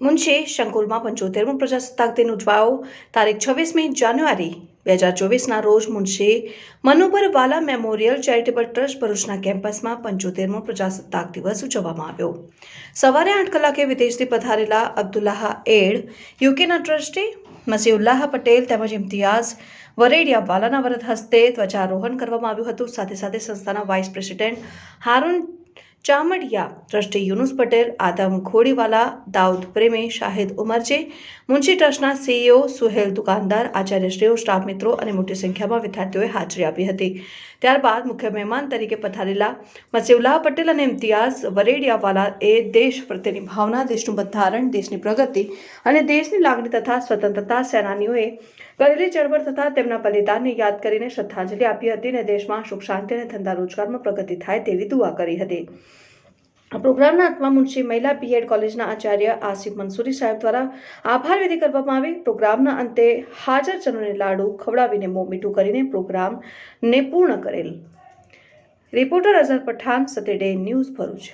મુનશી શંકુલમાં પંચોતેરમો પ્રજાસત્તાક દિન ઉજવાયો. તારીખ છવ્વીસમી જાન્યુઆરી, બે હજાર ચોવીસના રોજ મુનશી મનોબર વાલા મેમોરિયલ ચેરિટેબલ ટ્રસ્ટ ભરૂચના કેમ્પસમાં પંચોતેરમો પ્રજાસત્તાક દિવસ ઉજવવામાં આવ્યો. સવારે આઠ કલાકે વિદેશથી પધારેલા અબ્દુલ્લાહ એડ યુકેના ટ્રસ્ટી મસીઉલ્લાહ પટેલ તેમજ ઇમ્તિયાઝ વરેડિયા વાલાના વરદ હસ્તે ધ્વજારોહણ કરવામાં આવ્યું હતું. સાથે સાથે સંસ્થાના vice president Haroon Chamadiya trustee Yunus Patel, Adam Ghodiwala, Daud Premi, Shahid Umarje, Munshi ટ્રસ્ટના સીઈઓ સુહેલ દુકાનદાર આચાર્યશ્રીઓ સ્ટાફ મિત્રો અને મોટી સંખ્યામાં વિદ્યાર્થીઓએ હાજરી આપી હતી. ત્યારબાદ મુખ્ય મહેમાન તરીકે પધારેલા મસીવલા પટેલ અને ઇમ્તિયાઝ વરેડિયાવાલા એ દેશ પ્રત્યેની ભાવના, દેશનું બંધારણ, દેશની પ્રગતિ અને દેશની લાગણી તથા સ્વતંત્રતા સેનાનીઓએ કરેલી ચળવળ તથા તેમના બલિદાનને યાદ કરીને શ્રદ્ધાંજલિ આપી હતી અને દેશમાં સુખ શાંતિ અને ધંધા રોજગારમાં પ્રગતિ થાય તેવી દુઆ કરી હતી. આ પ્રોગ્રામના અંતમાં મુનશી મહિલા બીએડ કોલેજના આચાર્ય આસિફ મંસૂરી સાહેબ દ્વારા આભાર વિધિ કરવામાં આવી. પ્રોગ્રામના અંતે હાજરજનોને લાડુ ખવડાવીને મોં મીઠું કરીને પ્રોગ્રામને પૂર્ણ કરેલ. રિપોર્ટર અઝર પઠાણ સતેડે ન્યૂઝ ભરૂચ.